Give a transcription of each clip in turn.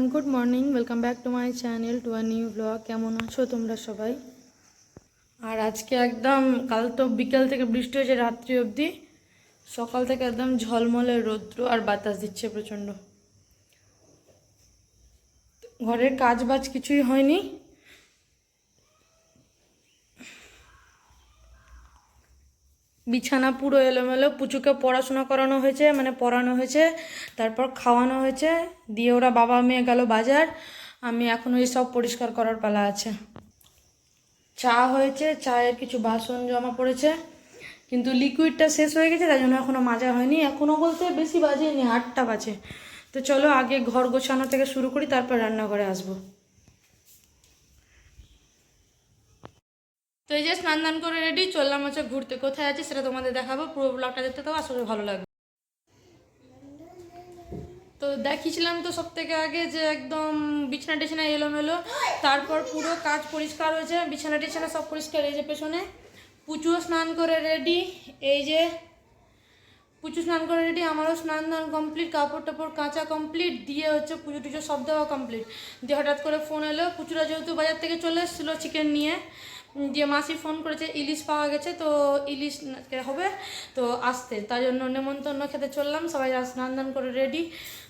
And good morning welcome back to my channel to a new blog কেমন আছো তোমরা সবাই? আর আজকে একদম, কাল তো বিকেল থেকে বৃষ্টি হয়েছে রাত্রি অবধি। সকাল থেকে একদম ঝলমলে রৌদ্র আর বাতাস দিচ্ছে প্রচণ্ড। ঘরের কাজ বাজ কিছুই হয়নি। বিছানা পুরো এলোমেলো, পুচুকে পড়াশোনা করানো হয়েছে মানে পড়ানো হয়েছে, তারপর খাওয়ানো হয়েছে, দিয়ে ওরা বাবা মেয়ে গেল বাজার, আমি এখন ওই সব পরিষ্কার করার পালা আছে। চা হয়েছে, চায়ের কিছু বাসন জমা পড়েছে, কিন্তু লিকুইডটা শেষ হয়ে গেছে, তাই জন্য এখনও মাজা হয়নি এখনও বলতে বেশি বাজেনি, আটটা বাজে। তো চলো আগে ঘর গোছানো থেকে শুরু করি, তারপর রান্নাঘরে আসব। তো এই যে স্নান দান করে রেডি চললাম হচ্ছে ঘুরতে। কোথায় আছি সেটা তোমাদের দেখাবো, পুরো ব্লগটা দেখতে তো আসলে ভালো লাগবে। তো দেখিয়েছিলাম তো সব থেকে আগে যে একদম বিছানা টিছানা এলোমেলো, তারপর পুরো কাজ পরিষ্কার হয়েছে, বিছানা টিছানা সব পরিষ্কার, এই যে পেছনে। পুচুও স্নান করে রেডি এই যে পুচু স্নান করে রেডি আমারও স্নান দান কমপ্লিট কাপড় টাপড় কাঁচা কমপ্লিট দিয়ে হচ্ছে পুজো টুজো সব দেওয়া কমপ্লিট দিয়ে হঠাৎ করে ফোন এলো, পুচুরা যেহেতু বাজার থেকে চলে এসেছিল চিকেন নিয়ে দিয়ে মাসি ফোন করেছে, ইলিশ পাওয়া গেছে, তো ইলিশ হবে, তো আসতে। তাই জন্য নেমন্তন্ন খেতে চললাম, সবাই স্নান দান করে রেডি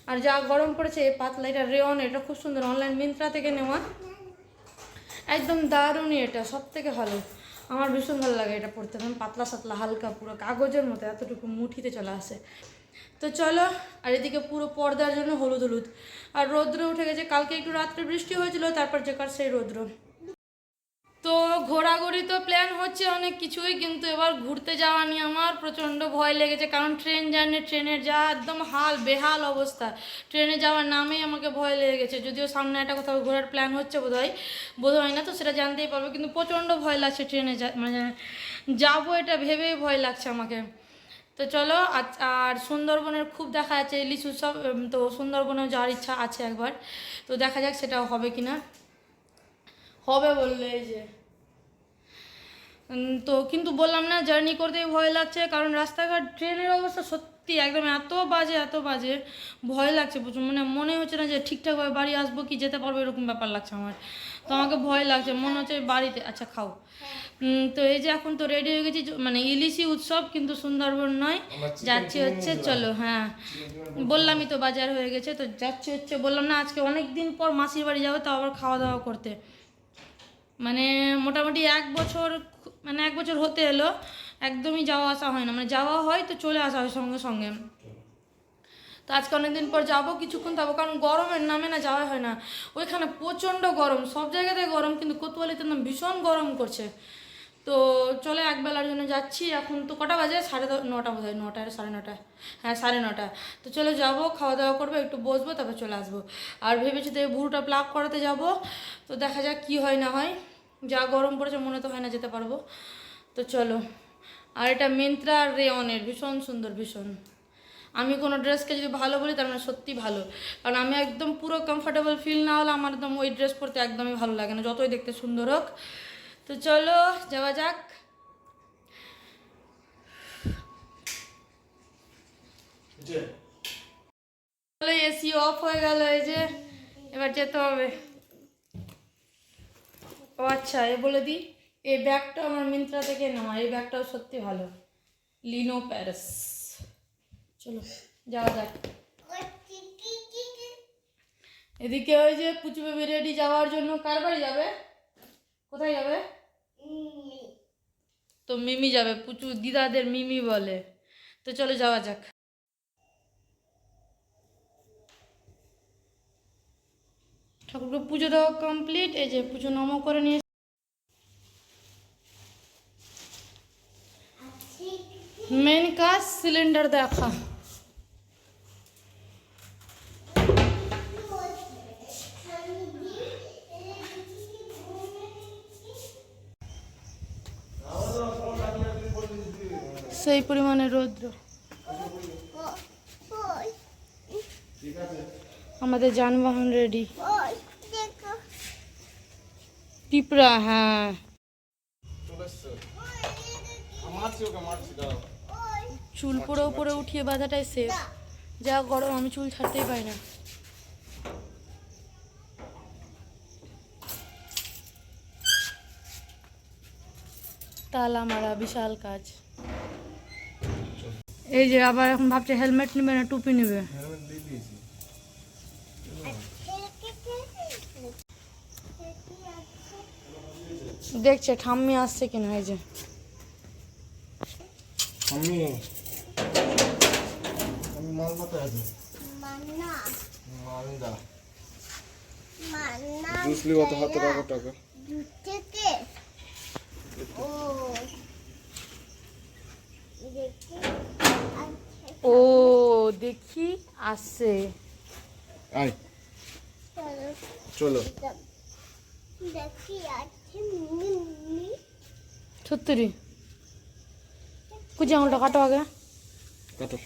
আর যা গরম পড়েছে পাতলা এটা রেওন এটা খুব সুন্দর অনলাইন মিন্ত্রা থেকে নেওয়া। একদম দারুণই এটা সব থেকে ভালো। আমার ভীষণ ভালো লাগে এটা পড়তে একদম পাতলা সাতলা, হালকা, পুরো কাগজের মতো, এতটুকু মুঠিতে চলে আসে। তো চলো, আর এদিকে পুরো পর্দার জন্য হলুদ হলুদ। আর রৌদ্র উঠে গেছে, কালকে একটু রাত্রে বৃষ্টি হয়েছিল, তারপর যেকার সেই রৌদ্র। তো ঘোরাঘুরি তো প্ল্যান হচ্ছে অনেক কিছুই, কিন্তু এবার ঘুরতে যাওয়া নিয়ে আমার প্রচণ্ড ভয় লেগেছে। কারণ ট্রেন জার্নি, ট্রেনের যা একদম হাল, বেহাল অবস্থা। ট্রেনে যাওয়ার নামেই আমাকে ভয় লেগে গেছে যদিও সামনে একটা কোথাও ঘোরার প্ল্যান হচ্ছে বোধ হয় বোধ হয় না, তো সেটা জানতেই পারব। কিন্তু প্রচণ্ড ভয় লাগছে ট্রেনে মানে যাব এটা ভেবেই ভয় লাগছে আমাকে। তো চলো আর সুন্দরবনের খুব দেখা যাচ্ছে, ইলিশ উৎসব তো সুন্দরবনেও যাওয়ার ইচ্ছা আছে একবার। তো দেখা যাক সেটাও হবে কিনা। হবে বললে এই যে। তো কিন্তু বললাম না জার্নি করতেই ভয় লাগছে কারণ রাস্তাঘাট ট্রেনের অবস্থা সত্যি একদম এত বাজে এত বাজে ভয় লাগছে প্রচুর। মানে মনে হচ্ছে না যে ঠিকঠাকভাবে বাড়ি আসব কি যেতে পারব এরকম ব্যাপার লাগছে আমার। তো আমাকে ভয় লাগছে মনে হচ্ছে বাড়িতে আচ্ছা খাও। তো এই যে এখন তো রেডি হয়ে গেছি মানে ইলিশি উৎসব কিন্তু সুন্দরবন নয় যাচ্ছি হচ্ছে চলো হ্যাঁ। বললামই তো বাজার হয়ে গেছে তো যাচ্ছি হচ্ছে বললাম না আজকে অনেক দিন পর মাসির বাড়ি যাব তাও আবার খাওয়া দাওয়া করতে। মানে মোটামুটি এক বছর মানে এক বছর হতে এলো, একদমই যাওয়া আসা হয় না। মানে যাওয়া হয় তো চলে আসা হয় সঙ্গে সঙ্গে। তো আজকে অনেকদিন পর যাব, কিছুক্ষণ থাকব কারণ গরমের নামে না যাওয়া হয় না। ওইখানে প্রচণ্ড গরম, সব জায়গাতে গরম, কিন্তু কোতোয়ালিতে না ভীষণ গরম করছে। তো চলে এক বেলার জন্য যাচ্ছি। এখন তো কটা বাজে? সাড়ে নটা বোধ হয় নটা সাড়ে নটা হ্যাঁ সাড়ে নটা তো চলে যাব, খাওয়া দাওয়া করব, একটু বসবো, তারপর চলে আসব। আর ভেবেছি তো এই বুড়োটা প্লাগ করাতে যাব। তো দেখা যাক কি হয় না হয়। যা গরম পড়েছে মনে তো হয় না যেতে পারব। তো চলো আর এটা মিন্ত্রা আর রেওনের ভীষণ সুন্দর ভীষণ। আমি কোনো ড্রেসকে যদি ভালো বলি তার মানে সত্যি ভালো। কারণ আমি একদম পুরো কমফোর্টেবল ফিল না হলে আমার একদম ওই ড্রেস পরতে একদমই ভালো লাগে না যতই দেখতে সুন্দর হোক। তো চলো যাওয়া যাক। চলো এসি অফ হয়ে গেল এই যে। এবার যেতে হবে। ও আচ্ছা এ বলে দিই এই ব্যাগটা আমার মিন্ত্রা থেকে নেওয়া এই ব্যাগটাও সত্যি ভালো। লিনো প্যারিস চলো যাওয়া যাক। এদিকে ওই যে পুচু বেবি রেডি যাওয়ার জন্য কার বাড়ি যাবে? কোথায় যাবে? তো মিমি যাবে পুচু দিদাদের মিমি বলে। তো চলো যাওয়া যাক। ঠাকুরকে পুজো দেওয়া কমপ্লিট এই যে পুজো নম করে নিয়ে মেন কাজ সিলিন্ডার দেখা। সেই পরিমাণে রৌদ্র। আমাদের যানবাহন রেডি পিঁপড়া হ্যাঁ। চুল পরে উপরে উঠিয়ে বাধাটাই সেফ যা গরম, আমি চুল ছাড়তেই পাই না। তালা মারা বিশাল কাজ। এই যে আবার এখন ভাবছে হেলমেট নেবে না, টুপি নেবে? হেলমেট দিয়ে দিয়েছি। দেখছে ঠাম্মি আসছে কিনা এই যে। আমি আমি মালদাতে আছি? মান্না। মালদা মান্না জুসলি কত হাতে রাখো টাকা থেকে ও। দেখি ও দেখি আসছে। আয়। চলো। চলো। দেখি আছে সত্তরি কুচি আঙুলটা কাটো আগে। কাটো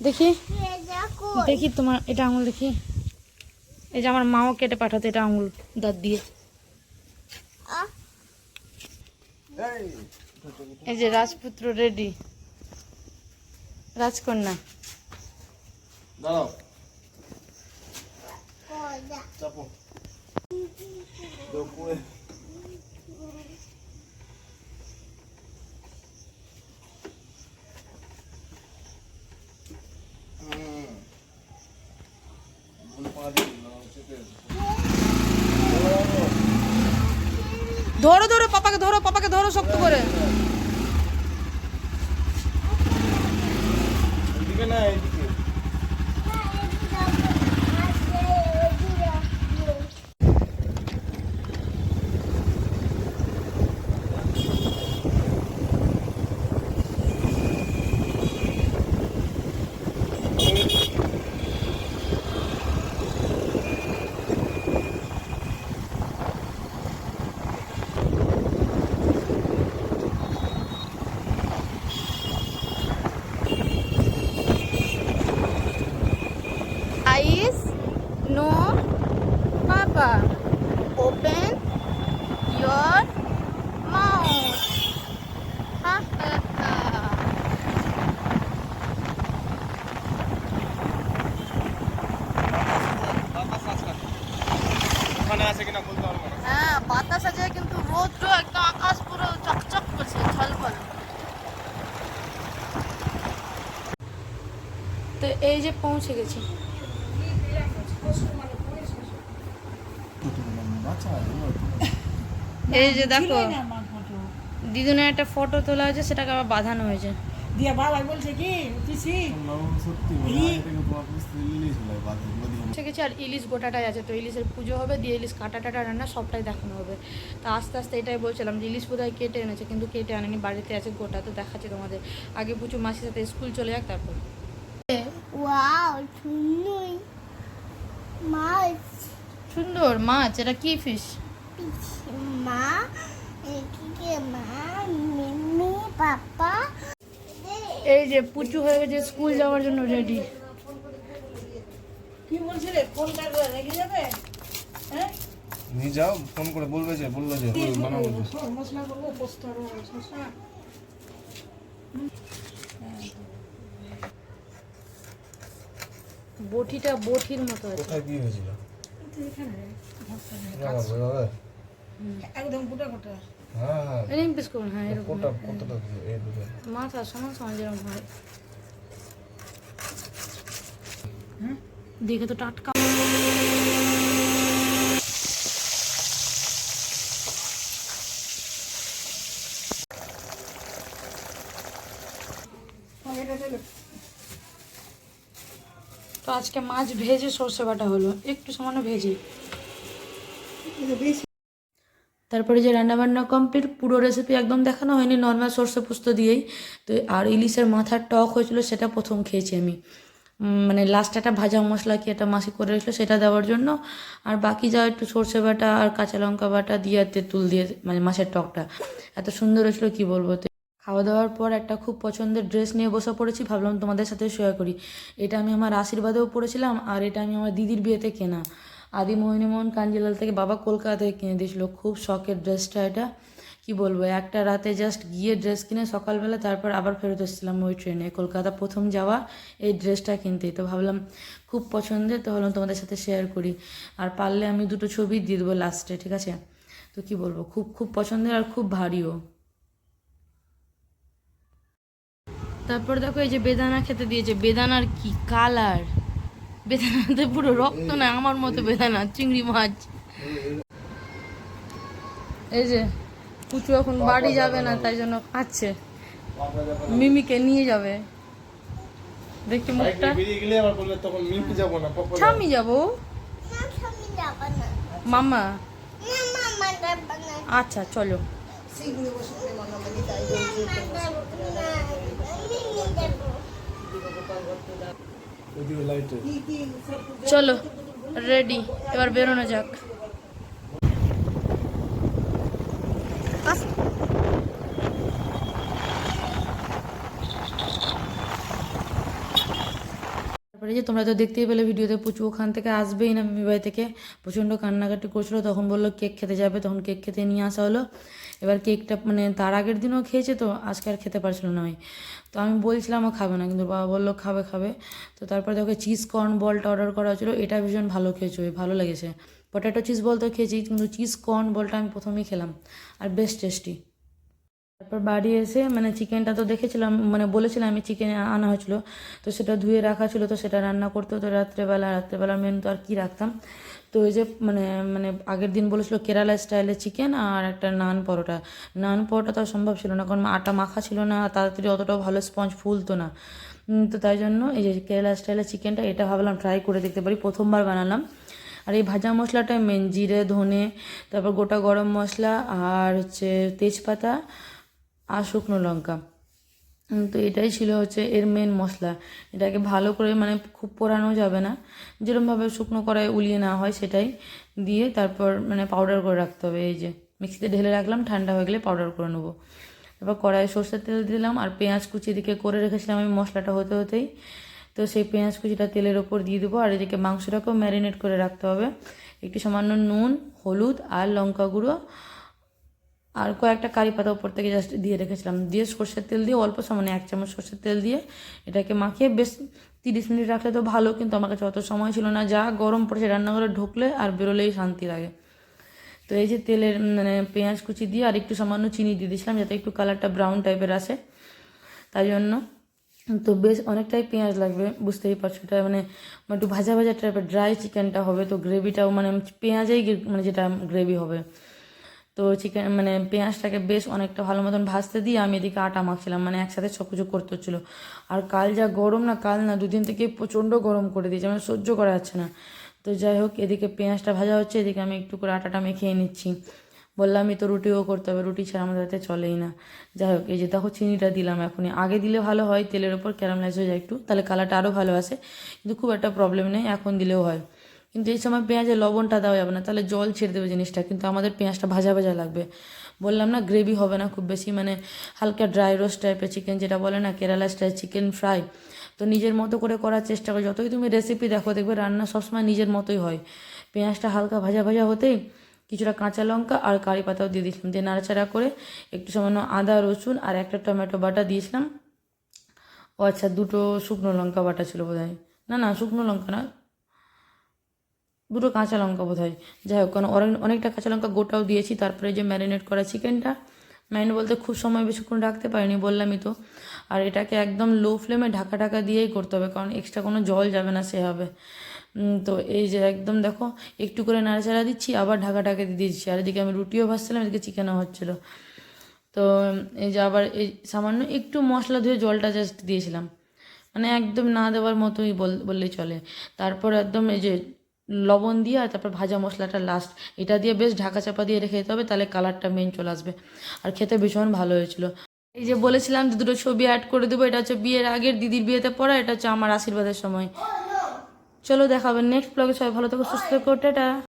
দেখি। দেখি তোমার এটা আঙুল দেখি। এই যে আমার মাও কেটে পাঠাতে এটা আঙুল দাঁত দিয়ে। এই এই যে রাজপুত্র রেডি। রাজকন্যা। দাঁড়াও। চাপো। ধরো ধরো পাপাকে ধরো পাপাকে ধরো শক্ত করে এদিকে না এদিকে eyes no papa open your mouth ha ha ha ওখানে আছে কিনা বলতে পারব না হ্যাঁ বাতাস আছে কিন্তু রোদ্র একদম আকাশ পুরো চকচক করছে ঝলফল তো এই যে পৌঁছে গেছি। এই যে দেখো দিদুনের একটা ফটো তোলা হয়েছে সেটাকে আবার বাঁধানো হয়েছে। দিয়া বাবা বলছে কি পিসি আর ইলিশ গোটাটাই আছে তো ইলিশের পুজো হবে দিয়ে ইলিশ কাটা টাটা রান্না সবটাই দেখানো হবে। তো আস্তে আস্তে এটাই বলছিলাম যে ইলিশ বোধহয় কেটে এনেছে কিন্তু কেটে আনেনি বাড়িতে আছে গোটা তো দেখাচ্ছে তোমাদের। আগে পুজো মাসির সাথে স্কুল চলে যাক তারপর। ওয়াও সুন্দর। মাছ। সুন্দর মাছ এটা কি ফিশ মা এদিকে মা মিমি পাপা। এই যে পুচু হয়ে গেছে স্কুল যাওয়ার জন্য রেডি কি বলছে রে ফোনটা রেখে যাবে? হ্যাঁ? নিয়ে যাও ফোন করে বলবে যে বলল যে বানাবো মশলা করব পোস্ত আর শসা বটিটা বটির মতো আছে। কোথায় কি হয়েছিল? একদম গোটা গোটা। হ্যাঁ। এরকম পিস করুন হ্যাঁ এরকম। গোটা কতটা দিয়ে এই দুটো? মাথা সমান সমান যেরকম হয়। দেখে তো টাটকা এটা চলো তো আজকে মাছ ভেজে সর্ষে বাটা হলো। একটু সামান্য ভেজে। তারপরে যে রান্নাবান্না কমপ্লিট পুরো রেসিপি একদম দেখানো হয়নি নর্মাল সর্ষে পোস্ত দিয়েই। তো আর ইলিশের মাথার টক হয়েছিল, সেটা প্রথম খেয়েছি আমি। মানে লাস্ট একটা ভাজা মশলা কি একটা মাসি করে রেখেছিলো, সেটা দেওয়ার জন্য। আর বাকি যা একটু সর্ষে বাটা আর কাঁচা লঙ্কা বাটা দিয়ে তেঁতুল দিয়ে মানে মাছের টকটা। এত সুন্দর হয়েছিল, কি বলব? খাওয়া দাওয়ার পর একটা খুব পছন্দের ড্রেস নিয়ে বসে পড়েছি, ভাবলাম তোমাদের সাথে শেয়ার করি। এটা আমি আমার আশীর্বাদেও পড়েছিলাম আর এটা আমি আমার দিদির বিয়েতে কেনা। আদি মোহিনীমোহন কাঞ্জিলাল থেকে বাবা কলকাতা থেকে কিনে দিয়েছিল। খুব শখের ড্রেসটা এটা। কি বলব, একটা রাতে জাস্ট গিয়ে ড্রেস কিনে সকালবেলা তারপর আবার ফেরত এসেছিলাম ওই ট্রেনে কলকাতা প্রথম যাওয়া এই ড্রেসটা কিনতেই তো ভাবলাম খুব পছন্দের, তো ভাবলাম তোমাদের সাথে শেয়ার করি। আর পারলে আমি দুটো ছবি দিয়ে দেবো লাস্টে ঠিক আছে? তো কি বলব, খুব খুব পছন্দের আর খুব ভারীও তারপর দেখো এই যে বেদানা খেতে দিয়েছে। বেদানার কি কালার বেদানাতে পুরো রক্ত না আমার মতো বেদানা চিংড়ি মাছ। এই যে পুচু এখন বাড়ি যাবে না তাই জন্য খাচ্ছে। মিমিকে নিয়ে যাবে। দেখি মুখটা। মিমকে যাব? মামা আচ্ছা চলো। চলো রেডি এবার বেরোনো যাক। তারপরে যে তোমরা তো দেখতেই পেলে ভিডিওতে প্রচুর ওখান থেকে আসবেই না, মিমি বাড়ি থেকে। প্রচণ্ড কান্নাকাটি করছিল, তখন বলল কেক খেতে যাবে, তখন কেক খেতে নিয়ে আসা হলো। এবার কেকটা মানে তার আগের দিনও খেয়েছে তো, আজকে আর খেতে পারছিল না আমি তো আমি বলছিলাম ও খাবে না, কিন্তু বাবা বলল খাবে খাবে। তো তারপর দেখো চিজ কর্ন বলটা অর্ডার করা হয়েছিল, এটা ভীষণ ভালো খেয়েছো ভালো লেগেছে। পটেটো চিজ বল তো খেয়েছি, কিন্তু চিজ কর্ন বলটা আমি প্রথমেই খেলাম, আর বেশ টেস্টি তারপর বাড়ি এসে মানে চিকেনটা তো দেখেছিলাম মানে বলেছিলাম আমি চিকেন আনা হয়েছিল, তো সেটা ধুয়ে রাখা ছিল, তো সেটা রান্না করতে হতো। রাত্রেবেলা রাত্রেবেলা মেনু তো আর কী রাখতাম? তো ওই যে মানে মানে আগের দিন বলেছিল কেরালা স্টাইলের চিকেন আর একটা নান পরোটা। নান পরোটা তো সম্ভব ছিল না, কারণ আটা মাখা ছিল না তাড়াতাড়ি অতটাও ভালো স্পঞ্জ ফুলতো না। তো তাই জন্য এই যে কেরালা স্টাইলের চিকেনটা এটা ভাবলাম ট্রাই করে দেখতে পারি, প্রথমবার বানালাম। আর এই ভাজা মশলাটা মেন জিরে, ধনে, তারপর গোটা গরম মশলা আর হচ্ছে তেজপাতা আর শুকনো লঙ্কা। তো এটাই ছিল হচ্ছে এর মেন মশলা। এটাকে ভালো করে মানে খুব পোড়ানো যাবে না। যেরকমভাবে শুকনো কড়াই উলিয়ে নেওয়া হয় সেটাই দিয়ে তারপর মানে পাউডার করে রাখতে হবে। এই যে মিক্সিতে ঢেলে রাখলাম, ঠান্ডা হয়ে গেলে পাউডার করে নেব। তারপর কড়াইয়ে সর্ষের তেল দিলাম আর পেঁয়াজ কুচি দিকে করে রেখেছিলাম আমি মশলাটা হতে হতেই। তো সেই পেঁয়াজ কুচিটা তেলের ওপর দিয়ে দেবো আর এদিকে মাংসটাকেও ম্যারিনেট করে রাখতে হবে। একটু সামান্য নুন, হলুদ আর লঙ্কা গুঁড়ো আর কয়েকটা কারি পাতা উপর থেকে জাস্ট দিয়ে রেখেছিলাম। দিয়ে সর্ষের তেল দিয়ে অল্প সামান্য এক চামচ সর্ষের তেল দিয়ে এটাকে মাখিয়ে বেশ তিরিশ মিনিট রাখলে তো ভালো, কিন্তু আমার কাছে অত সময় ছিল না। যা গরম পড়েছে রান্নাঘরে ঢুকলে আর বেরোলেই শান্তি লাগে। তো এই যে তেলের মানে পেঁয়াজ কুচি দিয়ে আর একটু সামান্য চিনি দিয়ে দিয়েছিলাম যাতে একটু কালারটা ব্রাউন টাইপের আসে। তাই জন্য তো বেশ অনেকটাই পেঁয়াজ লাগবে, বুঝতেই পারছ। এটা মানে একটু ভাজা ভাজা টাইপের ড্রাই চিকেনটা হবে, তো গ্রেভিটাও মানে পেঁয়াজেই মানে যেটা গ্রেভি হবে। তো চিকেন মানে পেঁয়াজটাকে বেশ অনেকটা ভালো মতন ভাজতে দিয়ে আমি এদিকে আটা মাখছিলাম মানে একসাথে কিছু করতে হচ্ছিল। আর কাল যা গরম না, কাল না, দুদিন থেকে প্রচণ্ড গরম করে দিয়েছে মানে সহ্য করা যাচ্ছে না। তো যাই হোক, এদিকে পেঁয়াজটা ভাজা হচ্ছে, এদিকে আমি একটু করে আটাটা মেখে নিচ্ছি। বললামই তো রুটিও করতে হবে, রুটি ছাড়া আমাদের হাতে চলেই না। যাই হোক, এই যে দেখো চিনিটা দিলাম এখনই। আগে দিলে ভালো হয়, তেলের ওপর ক্যারামেলাইজ হয়ে যায় একটু, তাহলে কালারটা আরও ভালো আসে, কিন্তু খুব একটা প্রবলেম নেই, এখন দিলেও হয়। কিন্তু এই সময় পেঁয়াজে লবণটা দেওয়া যাবে না, তাহলে জল ছেড়ে দেবে জিনিসটা, কিন্তু আমাদের পেঁয়াজটা ভাজা ভাজা লাগবে। বললাম না গ্রেভি হবে না খুব বেশি মানে হালকা ড্রাই রোস্ট টাইপের চিকেন যেটা বলে না কেরালা স্টাইল চিকেন ফ্রাই তো নিজের মতো করে করার চেষ্টা করো। যতই তুমি রেসিপি দেখো, দেখবে রান্না সবসময় নিজের মতোই হয়। পেঁয়াজটা হালকা ভাজা ভাজা হতেই কিছুটা কাঁচা লঙ্কা আর কারি পাতাও দিয়ে দিয়েছিলাম। দিয়ে নাড়াচাড়া করে একটু সামান্য আদা, রসুন আর একটা টমেটো বাটা দিয়েছিলাম। ও আচ্ছা দুটো শুকনো লঙ্কা বাটা ছিল বোধ না না, শুকনো লঙ্কা না দুটো কাঁচা লঙ্কা বোধ হয় যাই হোক কারণ অনেক অনেকটা কাঁচা লঙ্কা গোটাও দিয়েছি তারপরে যে ম্যারিনেট করা চিকেনটা ম্যারিনেট বলতে খুব সময় বেশিক্ষণ রাখতে পারিনি বললামই তো। আর এটাকে একদম লো ফ্লেমে ঢাকা ঢাকা দিয়েই করতে হবে কারণ এক্সট্রা কোনো জল যাবে না সেভাবে। উম, তো এই যে একদম দেখো একটু করে নাড়াচাড়া দিচ্ছি আবার ঢাকা ঢাকা দিয়ে দিচ্ছি। আর এদিকে আমি রুটিও ভাজছিলাম এদিকে চিকেনও হচ্ছিল। তো এই যে আবার এই সামান্য একটু মশলা ধুয়ে জলটা জাস্ট দিয়েছিলাম। মানে একদম না দেওয়ার মতোই বল বললেই চলে। তারপর একদম এই যে লবণ দিয়ে আর তারপর ভাজা মশলাটা লাস্ট এটা দিয়ে বেশ ঢাকা চাপা দিয়ে রেখে দিতে হবে, তাহলে কালারটা মেন চলে আসবে। আর খেতে ভীষণ ভালো হয়েছিল। এই যে বলেছিলাম যে দুটো ছবি অ্যাড করে দেবো, এটা হচ্ছে বিয়ের আগের দিদির বিয়েতে পড়া, এটা হচ্ছে আমার আশীর্বাদের সময়। চলো দেখাবেন নেক্সট ব্লগে সবাই ভালো থাকো, সুস্থ করতে টাটা।